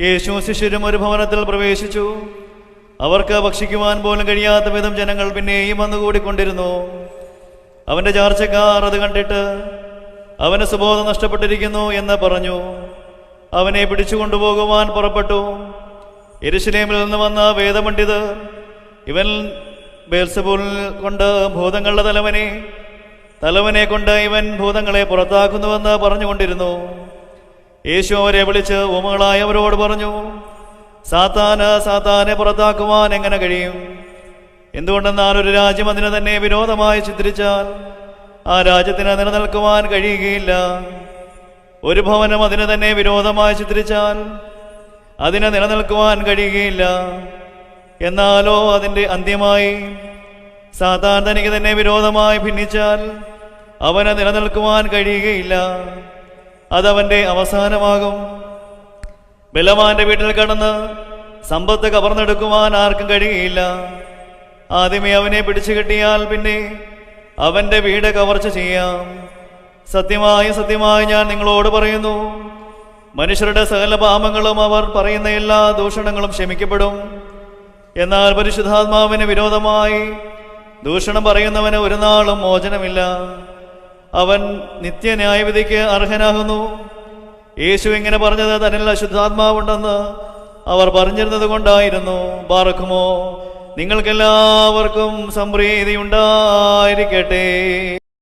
യേശു ശിഷ്യരും ഒരു ഭവനത്തിൽ പ്രവേശിച്ചു. അവർക്ക് ഭക്ഷിക്കുവാൻ പോലും കഴിയാത്ത വിധം ജനങ്ങൾ പിന്നെയും വന്നുകൂടിക്കൊണ്ടിരുന്നു. അവന്റെ ചാർച്ചക്കാർ അത് കണ്ടിട്ട് അവന് സുബോധം നഷ്ടപ്പെട്ടിരിക്കുന്നു എന്ന് പറഞ്ഞു. അവനെ പിടിച്ചു കൊണ്ടുപോകുവാൻ പുറപ്പെട്ടു. എരുശലേമിൽ നിന്ന് വന്ന വേദമണ്ഡിത് ഇവൻ ബേൽസബൂൽ കൊണ്ട് ഭൂതങ്ങളുടെ തലവനെ തലവനെ കൊണ്ട് ഇവൻ ഭൂതങ്ങളെ പുറത്താക്കുന്നുവെന്ന് പറഞ്ഞുകൊണ്ടിരുന്നു. യേശു അവരെ വിളിച്ച് ഉമകളായി അവരോട് പറഞ്ഞു സാത്താന് സാത്താനെ പുറത്താക്കുവാൻ എങ്ങനെ കഴിയും? എന്തുകൊണ്ടെന്നാൽ ഒരു രാജ്യം അതിനെ തന്നെ വിരോധമായി ചിത്രിച്ചാൽ ആ രാജ്യത്തിന് നിലനിൽക്കുവാൻ കഴിയുകയില്ല. ഒരു ഭവനം അതിനെ തന്നെ വിരോധമായി ചിത്രിച്ചാൽ അതിനെ നിലനിൽക്കുവാൻ കഴിയുകയില്ല. എന്നാലോ അതിന്റെ അന്ത്യമായി സാത്താൻ തനിക്ക് തന്നെ വിരോധമായി ഭിന്നിച്ചാൽ അവനെ നിലനിൽക്കുവാൻ കഴിയുകയില്ല. അതവന്റെ അവസാനമാകും. ബലവാന്റെ വീട്ടിൽ കടന്ന് സമ്പത്ത് കവർന്നെടുക്കുവാൻ ആർക്കും കഴിയുകയില്ല. ആദ്യമേ അവനെ പിടിച്ചു കിട്ടിയാൽ പിന്നെ അവന്റെ വീട് കവർച്ച ചെയ്യാം. സത്യമായി സത്യമായി ഞാൻ നിങ്ങളോട് പറയുന്നു. മനുഷ്യരുടെ സകല പാപങ്ങളും അവർ പറയുന്ന എല്ലാ ദൂഷണങ്ങളും ക്ഷമിക്കപ്പെടും. എന്നാൽ പരിശുദ്ധാത്മാവിന് വിരോധമായി ദൂഷണം പറയുന്നവന് ഒരു നാളും മോചനമില്ല. അവൻ നിത്യന്യായവിധിക്ക് അർഹനാകുന്നു. യേശു ഇങ്ങനെ പറഞ്ഞത് തന്നിൽ അശുദ്ധാത്മാവുണ്ടെന്ന് അവർ പറഞ്ഞിരുന്നത് കൊണ്ടായിരുന്നു. പാർക്കുമോ നിങ്ങൾക്കെല്ലാവർക്കും സംപ്രീതി ഉണ്ടായിരിക്കട്ടെ